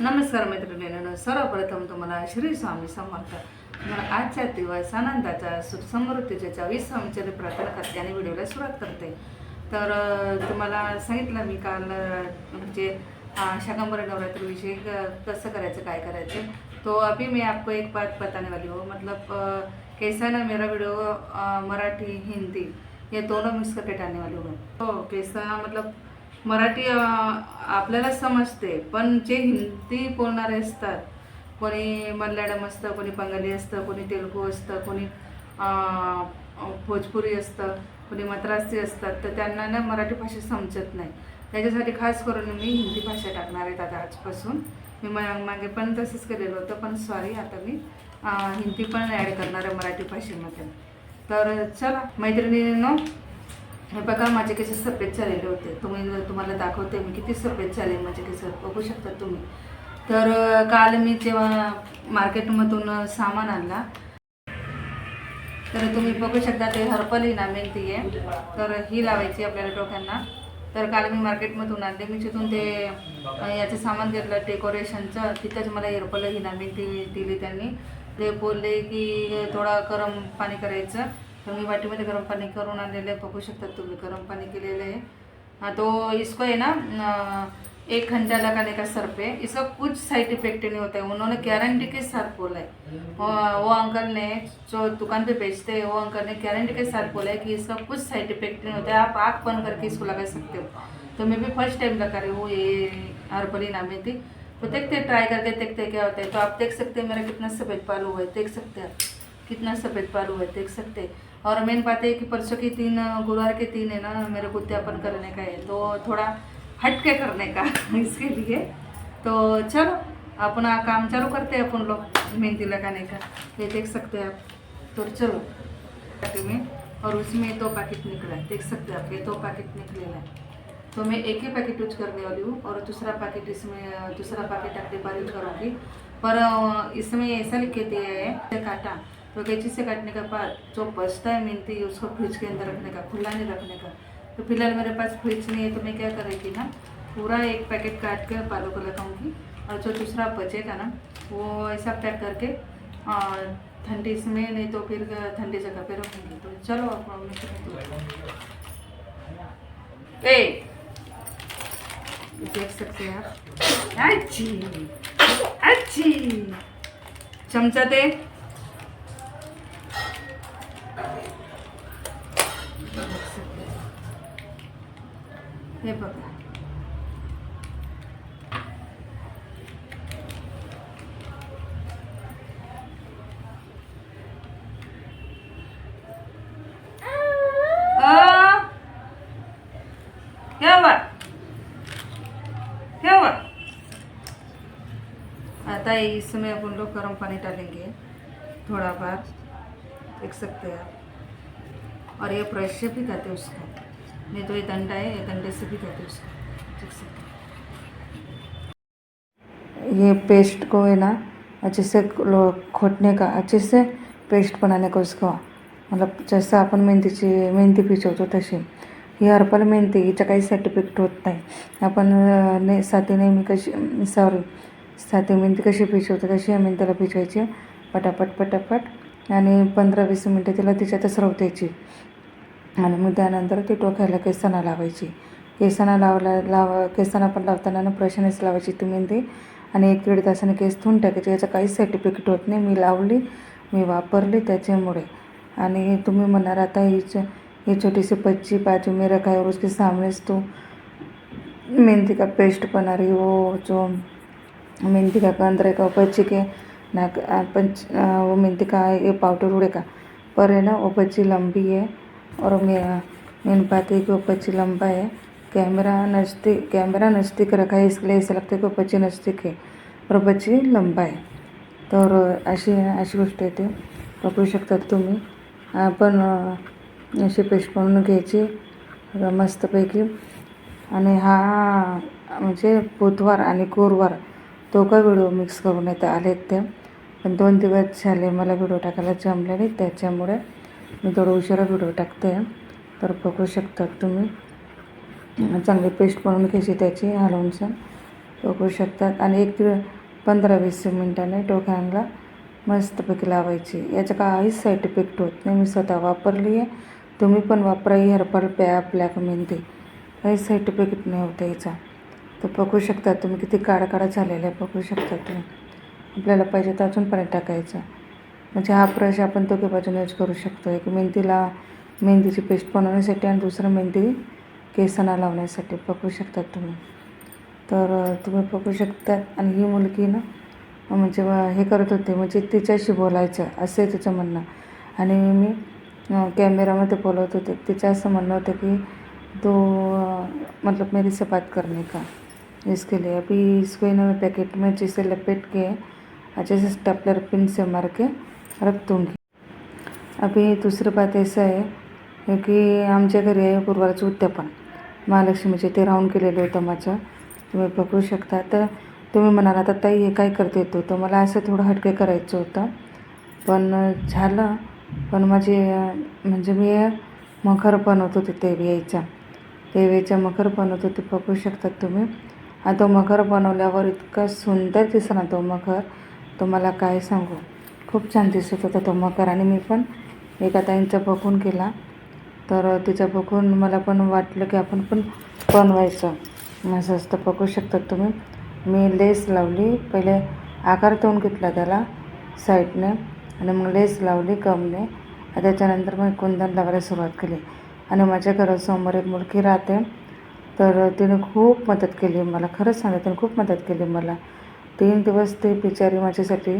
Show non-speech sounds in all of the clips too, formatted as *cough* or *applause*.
नमस्कार मैत्रिणींनो सर्वप्रथम तुम्हाला श्री स्वामी समर्थ. तुम्हाला आजच्या दिवस आनंदाचा सुख समृद्धीच्या चावीस स्वामीचे प्रार्थना करते आणि व्हिडिओला सुरुवात करते. तर तुम्हाला सांगितलं मी काल म्हणजे शाकंबरी नवरात्रीविषयी क- कसं करायचं काय करायचं? तो अभी मैं आपको एक बात बताने वाली हूँ. मतलब कैसा ना मेरा वीडियो मराठी हिंदी ये दोनों मिक्स करके डालने वाली हूँ हो कैसा मतलब मराठी आपल्याला समजते. पण जे हिंदी बोलणारे असतात कोणी मल्याळम असतं कोणी बंगाली असतं कोणी तेलुगू असतं कोणी भोजपुरी असतं कोणी मद्रासी असतात तर त्यांना ना मराठी भाषा समजत नाही. त्याच्यासाठी खास करून मी हिंदी भाषा टाकणार आहेत आता आजपासून. मी मागे पण तसंच केलेलं होतं पण सॉरी आता मी हिंदी पण ॲड करणार आहे मराठी भाषेमध्ये. तर चला मैत्रिणींनो हे बघा माझे केस सफेद झालेले होते. तुम्ही तुम्हाला दाखवते मी किती सफेद झाले माझे केस. बघू शकता तुम्ही. तर काल मी जेव्हा मार्केटमधून सामान आणला तर तुम्ही बघू शकता ते हर्पल ना मेहंदी आहे. तर ही लावायची आपल्याला डोक्यांना. तर काल मी मार्केटमधून आणले. मी तिथून ते याचं सामान घेतलं डेकोरेशनचं. तिथंच मला हर्पल हिना मेहंदी दिली त्यांनी. ते बोलले की थोडा गरम पाणी करायचं. तर मी वाटीमध्ये गरम पानी आहे, बघू शकता तुम्ही, गरम पानी केलेलं हाँ तो इसको है ना एक घंटा लगाने का सर पे इसका कुछ साइड इफ़ेक्ट नहीं होता है, उन्होंने गारंटी के साथ बोला है। वो अंकल ने जो दुकान पे बेचते हैं, वो अंकल ने गारंटी के साथ बोला है कि इसका कुछ साइड इफ़ेक्ट नहीं होता है। आप आँख बंद करके इसको लगा सकते हो। तो मैं भी फ़र्स्ट टाइम लगा रही हूँ, ये हर्बली नामे थी। तो देखते ट्राई करके देखते क्या होता है। तो आप देख सकते हैं, मेरा कितना सफ़ेद बाल हुआ है, देख सकते हैं कितना सफ़ेद बाल हुआ है, देख सकते हैं। और मेन बात है कि परसों के तीन गुरुवार के तीन है ना, मेरे को उद्यापन करने का है तो थोड़ा हट के करने का *laughs* इसके लिए। तो चलो, अपना काम चालू करते हैं अपन लोग मेहंदी लगाने का। ये देख सकते हैं आप। तो चलो में, और उसमें दो पैकेट निकला है। देख सकते हैं आप, ये दो पैकेट निकलेला है। तो मैं एक ही पैकेट यूज़ करने वाली हूँ, और दूसरा पैकेट इसमें, दूसरा पैकेट अगली बार यूज़ करूँगी। पर इसमें ऐसा लिख दिया है, काटा। तो कैची से काटने का? बाद जो बचता है मिनती उसको फ्रिज के अंदर रखने का? खुला नहीं रखने का? तो फिलहाल मेरे पास फ्रिज नहीं है तो मैं क्या करेगी ना? पूरा एक पैकेट काट कर पालों को लगाऊंगी और जो दूसरा बचेगा ना वो ऐसा पैक करके और ठंडी इसमें नहीं तो फिर ठंडी जगह पे रखूँगी। तो चलो आप मैं ए! देख सकते हैं आप। अच्छी! अच्छी! चमचा दे। हे बघा आता इसमें अपन लोग गर्म पानी डालेंगे, थोड़ा बार देख सकते हैं आप। और ये ब्रश से भी खाते हैं उसको। नहीं तो ये डंडा है ये डंडे से भी हैं उसको। देख सकते ये पेस्ट को है ना अच्छे से लो- खोटने का अच्छे से पेस्ट बनाने का उसको मतलब जसं आपण मेहंदीची मेहंदी भिजवतो तशी। ही हरपल मेहंदी हिच्या काही साईड इफेक्ट होत नाही। आपण ने साधी नेहमी कशी सॉरी साधी मेहंदी कशी भिजवतो तशी या मेहंदीला भिजवायची पटापट पटापट आणि पंधरा वीस मिनटं तिला तिच्यातच रवतायची द्यायची. आणि मग त्यानंतर ती टोकायला केसांना लावायची. केसांना लावला लावा केसांना पण लावताना ना ब्रशनेच लावायची ती. मेहंदी आणि एक दीड तासाने केस धुवून टाकायचे. याचं काहीच सर्टिफिकेट होत नाही. मी लावली मी वापरली त्याच्यामुळे. आणि तुम्ही म्हणणार आता ही च ही छोटीशी बाजू में रखा है और उसके तो. मेहंदी का पेस्ट बना रही वो हो, जो मेहंदी का गंध का पच्ची के ना पंच वो मेहंदी का ये पाउडर उड़ेगा पर है ना वो पच्ची लंबी है. और मैं मेन बात है कि वो बच्ची लंबा है। कैमरा नज़दीक कैमरा नज़दीक रखा है इसलिए ऐसा लगता है कि वो नज़दीक है और पक्षी लंबा आहे तर अशी अशी गोष्ट आहे ते वापरू हो शकतात तुम्ही। आपण अशी पेस्ट बनवून घ्यायची मस्तपैकी आणि हा म्हणजे बुधवार आणि गुरुवार दोघं व्हिडिओ मिक्स करून येत आलेत ते। पण दोन दिवस झाले मला व्हिडिओ टाकायला जमले नाही त्याच्यामुळे मी थोडं उशिरा व्हिडिओ टाकते तर बघू शकतात तुम्ही. चांगली पेस्ट बनवून घ्यायची त्याची हलवूनचं बघू शकतात आणि एक पंधरा वीस मिनटाने डोक्याला मस्तपैकी लावायची. याचा काहीच साईड इफेक्ट होत नाही. मी स्वतः वापरली आहे. तुम्ही पण वापरा. ही हर्बल पॅ ब्लॅक मेहंदी. काही साईड इफेक्ट नाही होत याचा. तर बघू शकता तुम्ही किती काळा काळा झालेला आहे. बघू शकता तुम्ही. आपल्याला पाहिजे तर अजून पाणी टाकायचं. म्हणजे हा ब्रश आपण दोघे बाजूने यूज करू शकतो. एक मेहंदीला मेहंदीची पेस्ट बनवण्यासाठी आणि दुसरं मेहंदी केसांना लावण्यासाठी बघू शकतात तुम्ही. तर तुम्ही बघू शकता आणि ही मुलगी ना म्हणजे हे करत होते म्हणजे तिच्याशी बोलायचं असं आहे तिचं म्हणणं. आणि मी कॅमेरामध्ये बोलवत होते तिचं असं म्हणणं होतं की तो मतलब मेरी से बात करने का इसके लिए. अभी इसको इन्होंने पैकेट में जिसे लपेट के अच्छे से स्टेपलर पिन से मार के रख अभी दुसरी बात असं आहे की आमच्या घरी आहे गुरुवारचं उद्यापन। महालक्ष्मीचे ते राऊंड केलेलं होतं माझं तुम्ही बघू शकता तर तुम्ही म्हणाल आता ताई हे काय करते हो? तू तर मला असं थोडं हटके करायचं होतं। पण झालं पण माझे म्हणजे मी मखर बनवत होते तेवियाचा तेवियाचा मखर बनवत होते बघू शकतात तुम्ही. आणि तो मखर बनवल्यावर इतका सुंदर दिसला तो मखर तुम्हाला काय सांगू? खूप छान दिसत होता तो मकर आणि मी पण. एका ताईंचा बघून केला तर तिचं बघून मला पण वाटलं की आपण पण बनवायचं. असं असतं बघू शकतात तुम्ही. मी लेस लावली. पहिले आकार देऊन घेतला त्याला साईडने आणि मग लेस लावली गमने. त्याच्यानंतर मग कुंदन लावायला सुरुवात केली. आणि माझ्या घरासमोर एक मुलगी राहते. तर तिने खूप मदत केली मला. खरंच सांगते तिने खूप मदत केली मला. तीन दिवस ती बिचारी माझ्यासाठी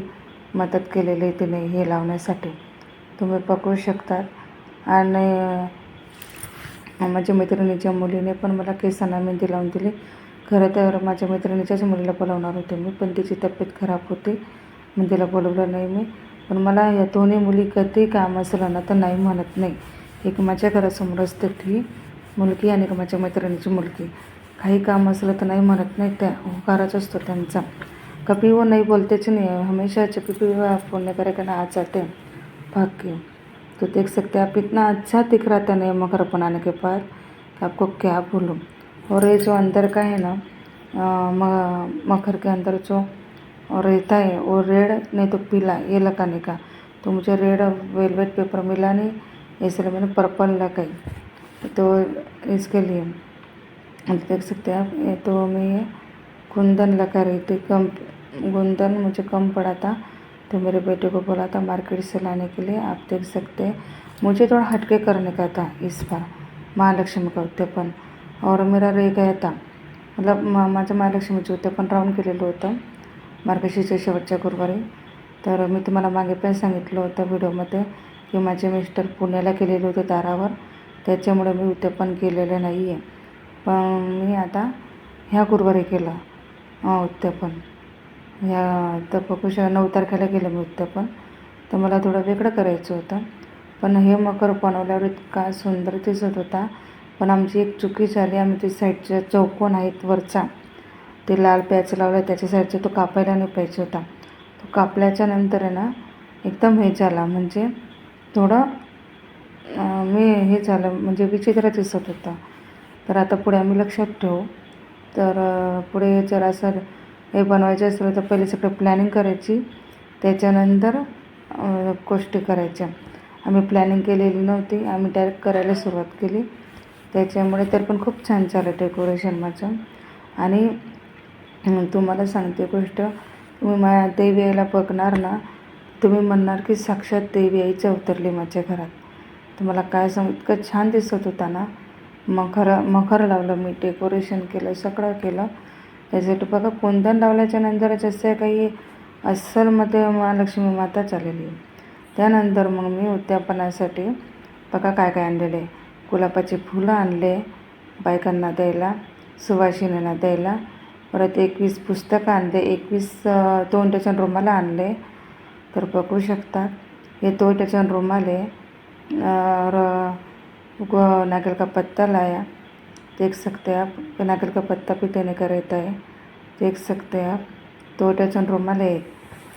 मदत केलेली तिने हे लावण्यासाठी. तुम्ही पकडू शकतात. आणि माझ्या मैत्रिणीच्या मुलीने पण मला केसांना मेहंदी लावून दिली. खरं तर माझ्या मैत्रिणीच्याच मुलीला बोलावणार होते मी पण तिची तब्येत खराब होती. मग तिला बोलवलं नाही मी. पण मला या दोन्ही मुली कधी काम असलं ना तर नाही म्हणत नाही. एक माझ्या घरासमोर असते ती मुलगी आणि एक माझ्या मैत्रिणीची मुलगी. काही काम असलं तर नाही म्हणत नाही. त्या होकाराच असतो त्यांचा. कभी वो नहीं बोलतेच नहीं है हमेशा जब भी वो आप बोलने का रहता ना आ जाते हैं भाग के तो देख सकते हैं, आप इतना अच्छा दिख रहा था नया मगर बनाने के बाद आपको क्या बोलूँ। और ये जो अंदर का है ना मकर के अंदर जो रहता है, वो रेड, नहीं तो पीला, ये लगाने का। तो मुझे रेड वेलवेट पेपर मिला नहीं, इसलिए मैंने पर्पल लगाई। तो इसके लिए देख सकते हैं आप ये तो मैं ये कुंदन लगा रही थी कम कुंदन मुझे कम पड़ा था तो मेरे बेटे को बोला था मार्केट से लाने के लिए आप देख सकते हैं। मुझे थोड़ा हटके करने का था इस बार महालक्ष्मी का उत्तेपन और मेरा रह गया था मतलब मा माझं महालक्ष्मीचं उत्तेपन राऊंड केलेलं होतं मार्गशीर्ष शेवटच्या गुरुवारी। तर मी तुम्हाला मागे पण सांगितलं होतं व्हिडिओमध्ये की माझे मिस्टर पुण्याला केलेले होते दारावर त्याच्यामुळे मी उत्तेपन केलेलं नाही आहे पण मी आता ह्या गुरुवारी केलं उत्तेपन ह्या तर नऊ तारखेला गेलं मी पण. तर मला थोडं वेगळं करायचं होतं. पण हे मकर बनवल्यावर इतका सुंदर दिसत होता. पण आमची एक चुकी झाली. आम्ही ते साईडच्या चौकोन आहेत वरचा. ते लाल पॅच लावला. त्याच्या साईडचा तो कापायला नाही पाहिजे होता. तो कापल्याच्या नंतर आहे ना एकदम हे झाला. म्हणजे थोडं मी हे झालं. म्हणजे विचित्र दिसत होतं. तर आता पुढे आम्ही लक्षात ठेवू. तर पुढे जरासं हे बनवायचे असेल तर पहिले सगळं प्लॅनिंग करायची. त्याच्यानंतर गोष्टी करायच्या. आम्ही प्लॅनिंग केलेली नव्हती. आम्ही डायरेक्ट करायला सुरुवात केली. त्याच्यामुळे तर पण खूप छान झालं डेकोरेशन माझं. आणि तुम्हाला सांगते गोष्ट. तुम्ही माझ्या देवी आईला बघणार ना तुम्ही म्हणणार की साक्षात देवी आईच अवतरली माझ्या घरात. तुम्हाला काय सांग इतकं छान दिसत होता ना. मखर मखर लावलं मी डेकोरेशन केलं सगळं केलं. त्याच्यासाठी बघा कुंदन लावल्याच्या नंतर जसं काही अस्सलमध्ये महालक्ष्मी माता चाललेली आहे त्यानंतर मग मी उद्यापनासाठी बघा काय काय आणलेलं. आहे गुलाबाची फुलं आणले बायकांना द्यायला सुवासिनींना द्यायला. परत एकवीस पुस्तकं आणले एकवीस दोन डझन रुमाला आणले. तर बघू शकता हे दोन टचन रुमाल आहे. र नागेल का पत्ता लाया. देख सकते हैं आप नारियल का पत्ता भी देने का रहता है। देख सकते हैं आप, दो डजन रुमाल है।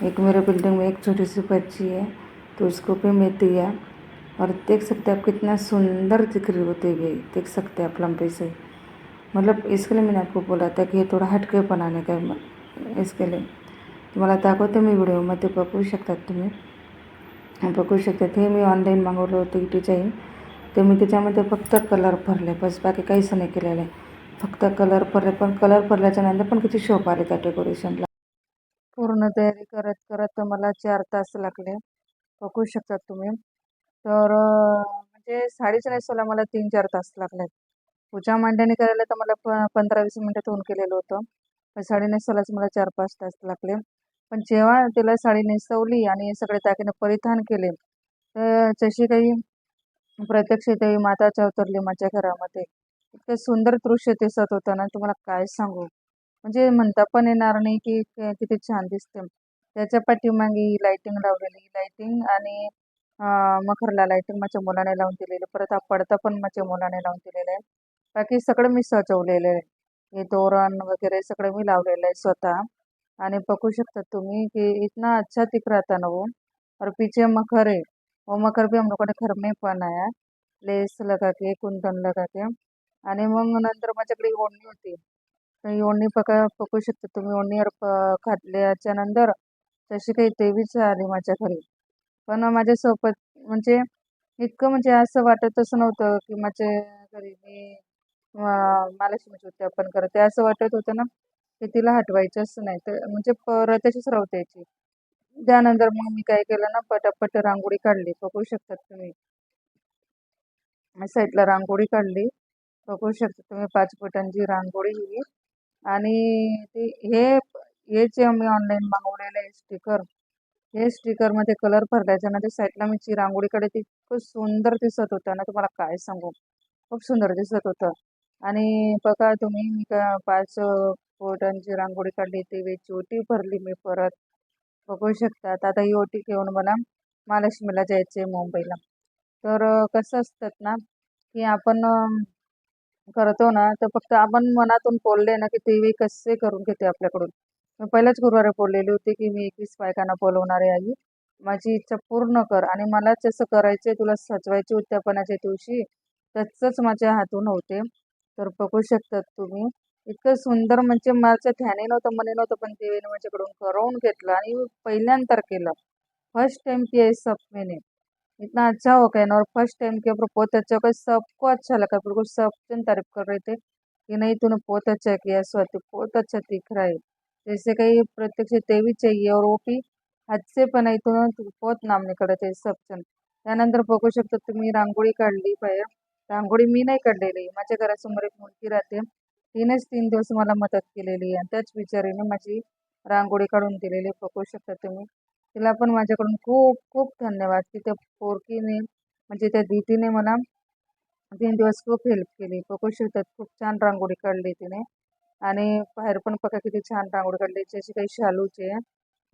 एक मेरे बिल्डिंग में एक छोटी सी बच्ची है तो उसको भी मैं दिया। और देख सकते हैं आप कितना सुंदर दिख रही होती है देख सकते हैं आप लंबे से। मतलब इसके लिए मैंने आपको बोला था की हे थोडं हटके बनाने का म- इसके लिए। तुम्हाला दाखवते मी व्हिडिओमध्ये बघू शकतात तुम्ही। बघू शकतात हे मी ऑनलाईन मागवलं होतं डिझाईन ते मी त्याच्यामध्ये फक्त कलर भरले बस बाकी काहीच नाही केलेलं आहे. फक्त कलर भरले पण कलर भरल्याच्या नंतर पण किती शोप आले त्या डेकोरेशनला पूर्ण तयारी करत करत मला चार तास लागले. बघू शकतात तुम्ही. तर म्हणजे साडीच नेसवायला मला तीन चार तास लागले पूजा मांडणी करायला तर मला प पंधरा वीस मिनटात होऊन केलेलं होतं. पण साडी नेसवायलाच मला चार पाच तास लागले. पण जेव्हा तिला साडी नेसवली आणि सगळे दागिने परिधान केले तर जशी काही प्रत्यक्ष देवी माता अवतरली माझ्या घरामध्ये. इतकं सुंदर दृश्य दिसत होतं ना तुम्हाला काय सांगू? म्हणजे म्हणता पण येणार नाही की किती छान दिसते त्याच्या पाठीमागे ही लाइटिंग लावलेली लाइटिंग आणि मखरला लाइटिंग माझ्या मुलाने लावून दिलेली. परत हा पडदा पण माझ्या मुलाने लावून दिलेला आहे. बाकी सगळं मी सजवलेलं आहे. हे तोरण वगैरे सगळं मी लावलेलं आहे स्वतः. आणि बघू शकता तुम्ही की इतना अच्छा दिख रहा था ना वो. और पीछे मखर है वो मखर भी हम लोगों ने घर में बनाया लेस लगा के कुंदन लगा के आणि मग नंतर माझ्याकडे ओढणी होती. तर ओढणी पका पकवू शकता तुम्ही. ओढणीवर प- घातल्याच्या नंतर तशी काही देवीच आली माझ्या घरी. पण माझ्यासोबत म्हणजे इतकं म्हणजे असं वाटतच नव्हतं की माझ्या घरी मी महालक्ष्मीची महालक्ष्मीचे उद्यापन करते. असं वाटत होतं ना की तिला हटवायचंच नाही. तर म्हणजे परत तशीच राहू द्यायची. त्यानंतर मग मी काय केलं ना पटापट रांगोळी काढली. बघू शकतात तुम्ही. साईडला रांगोळी काढली. बघू शकता तुम्ही पाच फुटांची रांगोळी ही. आणि ते हे हे जे मी ऑनलाईन मागवलेलं आहे स्टिकर हे स्टिकरमध्ये कलर भरल्याच्या नंतर साईडला मी जी रांगोळी काढली ती खूप सुंदर दिसत होतं ना. तुम्हाला काय सांगू? खूप सुंदर दिसत होतं. आणि बघा तुम्ही मी का पाच फुटांची रांगोळी काढली ती वेची ओटी भरली मी परत. बघू शकतात. आता ही ओटी घेऊन मला महालक्ष्मीला जायचं आहे मुंबईला. तर कसं असतात ना की आपण करतो ना तर फक्त आपण मनातून बोलले ना की टी व्ही कसे करून घेते आपल्याकडून. मी पहिल्याच गुरुवारी बोललेली होती की मी एकवीस बायकांना बोलवणार आहे आई. माझी इच्छा पूर्ण कर. आणि मला जसं करायचे तुला सजवायची उद्यापनाच्या दिवशी त्याचंच माझ्या हातून होते. तर बघू शकतात तुम्ही. इतकं सुंदर म्हणजे माझं ध्याने नव्हतं मने नव्हतं पण देवीने माझ्याकडून करवून घेतलं आणि पहिल्यांदा केलं. फर्स्ट टाइम किया इस सब मैंने इतना अच्छा हो गया ना? और फर्स्ट टाइम किया पर बहुत अच्छा होगा सबको अच्छा लगा बिल्कुल सब जन तारीफ कर रहे थे कि नहीं तूने बहुत अच्छा किया स्वाति बहुत अच्छा दिख रहा है। जैसे काही प्रत्यक्ष देवी चाहिए और वो भी हात से पण आहे तो बहुत नाम निकडत आहे सब त्यानंतर बघू शकता तुम्ही रांगोळी काढली बाहेर. रांगोळी मी नाही काढलेली माझ्या घरासमोर एक मुलगी राहते. तिनेच तीन दिवस मला मदत केलेली आणि त्याच विचारीने माझी रांगोळी काढून दिलेली बघू शकता तुम्ही. तिला पण माझ्याकडून खूप खूप धन्यवाद की त्या पोरकीने म्हणजे त्या दीदीने मला तीन दिवस खूप हेल्प केली. बघू शकतात खूप छान रांगोळी काढली तिने. आणि बाहेर पण बघा किती छान रांगोळी काढली. जशी काही शालूची आहे.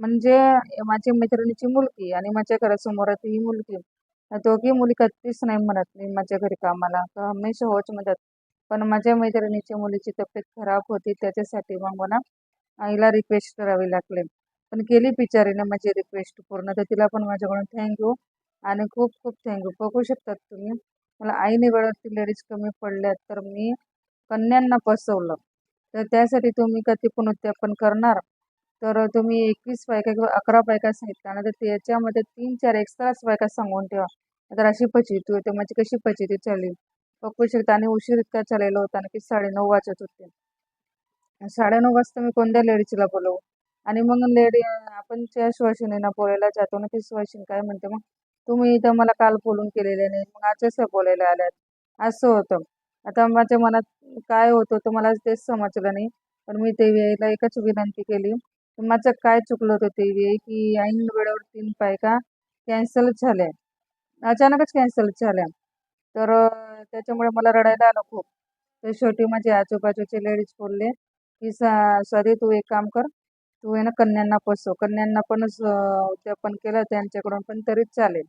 म्हणजे माझी मैत्रिणीची मुलगी आणि माझ्या घरासमोर ही मुलगी दोघी मुली कधीच नाही म्हणत मी माझ्या घरी कामाला. तर हमेशा होच म्हणतात पण माझ्या मैत्रिणीच्या मुलीची तब्येत खराब होती त्याच्यासाठी मग मला आईला रिक्वेस्ट करावी लागले. पण केली बिचारीने माझी रिक्वेस्ट पूर्ण तर तिला पण माझ्याकडून थँक्यू आणि खूप खूप थँक्यू बघू शकतात तुम्ही मला आईने वेळवरती लेडीज कमी पडल्यात तर मी कन्यांना बसवलं तर त्यासाठी तुम्ही कधी पण उत्त्यापन करणार. तर तुम्ही एकवीस बायका किंवा अकरा बायका सांगितल्या ना तर त्याच्यामध्ये तीन चार एक्स्ट्राच बायका सांगून ठेवा. तर अशी पचिती होते म्हणजे माझी कशी पचिती चालेल. बघू शकता आणि उशीर इतका चाललेला होता ना की साडेनऊ वाजत होते. साडेनऊ वाजता मी कोणत्या लेडीजला बोलवू? आणि मग लेडी आपण त्या सुवासिनीला बोलायला जातो ना ती सुवासिनी काय म्हणते मग तुम्ही इथं मला काल बोलून केलेले नाही मग आज असं बोलायला आल्यात. असं होतं. आता माझ्या मनात काय होतं तर मला तेच समजलं नाही. पण मी ते वेळेला एकच विनंती केली. तर माझं काय चुकलं होतं ते वेळी की ऐन वेळेवर तीन बायका कॅन्सलच झाल्या. अचानकच कॅन्सल झाल्या. तर त्याच्यामुळे मला रडायला आलं खूप. तर शेवटी माझे आजूबाजूचे लेडीज बोलले की सा स्वाती तू एक काम कर. तू आहे ना कन्यांना बसव कन्यांना पणच ते पण केलं त्यांच्याकडून पण तरीच चालेल.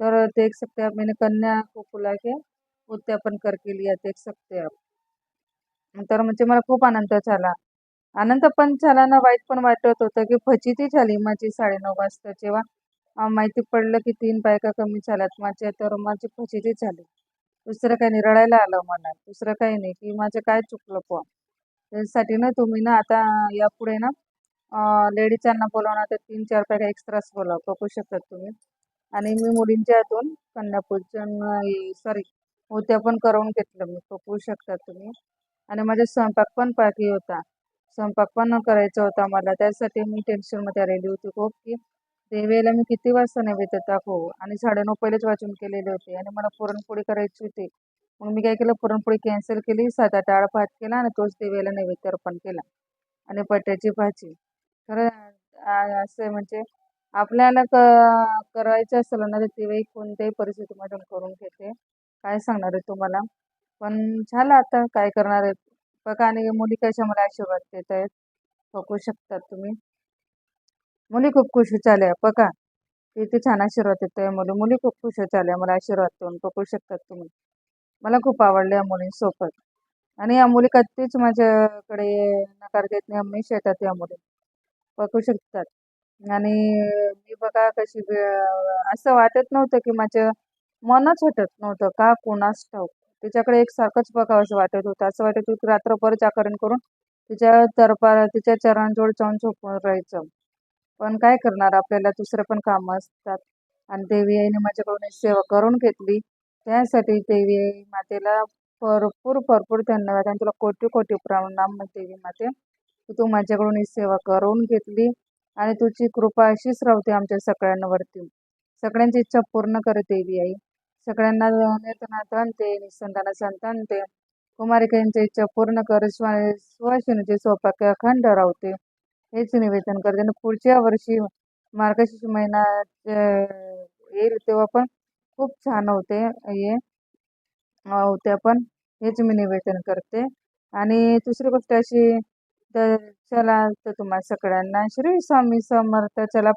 तर देख सकते आप मैंने कन्या को बुला के कर करके लिया देख सकते आप तर म्हणजे मला खूप आनंद झाला. आनंद पण झाला ना वाईट पण वाटत होतं की फजिती झाली माझी साडेनऊ वाजता. जेव्हा माहिती पडलं की तीन बायका कमी झाल्यात माझ्या तर माझी फजिती झाली. दुसरं काही नाही रडायला आलं मला. दुसरं काही नाही. की माझं काय चुकलं पण त्यासाठी ना तुम्ही ना आता यापुढे ना लेडीजांना बोलवणार तर तीन चार पॅक एक्स्ट्राच बोलाव. बघू शकतात तुम्ही. आणि मी मुलींच्या हातून कन्यापूजन सॉरी होत्या पण करून घेतलं मी. बघू शकतात तुम्ही. आणि माझा स्वयंपाक पण पाकी होता. स्वयंपाक पण करायचा होता मला. त्यासाठी मी टेन्शनमध्ये आलेली होती खूप की ते वेळेला मी किती वाजता नैवेद्य दाखवू आणि साडेनऊ पहिलेच वाचून केलेले होते. आणि मला पुरणपोळी करायची होती. मग मी काय केलं पुरणपोळी कॅन्सल केली. साधा डाळ भात केला आणि तोच देवीला नैवेद्य अर्पण केला. आणि बटाट्याची भाजी. खरं असं म्हणजे आपल्याला क करायचं असलं ना तर तेव्हाही कोणत्याही परिस्थितीमधून करून घेते. काय सांगणार आहे तुम्हाला? पण झालं आता. काय करणार आहे बघा आणि मुली कशा मला आशीर्वाद देत आहेत बघू शकतात तुम्ही. मुली खूप खुश झाल्या. बघा किती छान आशीर्वाद देत आहे मुली. मुली खूप खुश झाल्या. मला आशीर्वाद देऊन बघू शकतात तुम्ही. मला खूप आवडल्या या मुलींसोबत. आणि या मुली कधीच माझ्याकडे नकार देत नाही. हमेशा येतात या मुली बघू शकतात. आणि मी बघा कशी असं वाटत नव्हतं की माझं मनच हटत नव्हतं. का कोणास ठाऊक? तिच्याकडे एकसारखंच बघावं असं वाटत होतं. असं वाटत होतं की रात्रभर जाकरण करून तिच्या दरबार तिच्या चरणजोड जाऊन झोपून राहायचं. पण काय करणार? आपल्याला दुसरं पण कामं असतात. आणि देवी आईने माझ्याकडून सेवा करून घेतली. त्यासाठी देवी आई मातेला भरपूर भरपूर धन्यवाद. आणि तुला कोटी कोटी प्रणाम देवी माते. की तू माझ्याकडून ही सेवा करून घेतली. आणि तुझी कृपा अशीच राहते आमच्या सगळ्यांवरती. सगळ्यांची इच्छा पूर्ण कर देवी आई. सगळ्यांना नेतनाथ आणते निसंताना संतान ते कुमारिकांची इच्छा पूर्ण कर. स्वा स्वशिनीचे सौभाग्य अखंड राहते हेच निवेदन करते. आणि पुढच्या वर्षी मार्गशीर्ष महिना येईल तेव्हा पण खूप छान होते. हे होत्या पण हेच मी निवेदन करते. आणि दुसरी गोष्ट अशी तर चला तर तुम्हाला सगळ्यांना श्री स्वामी समर्थ. चला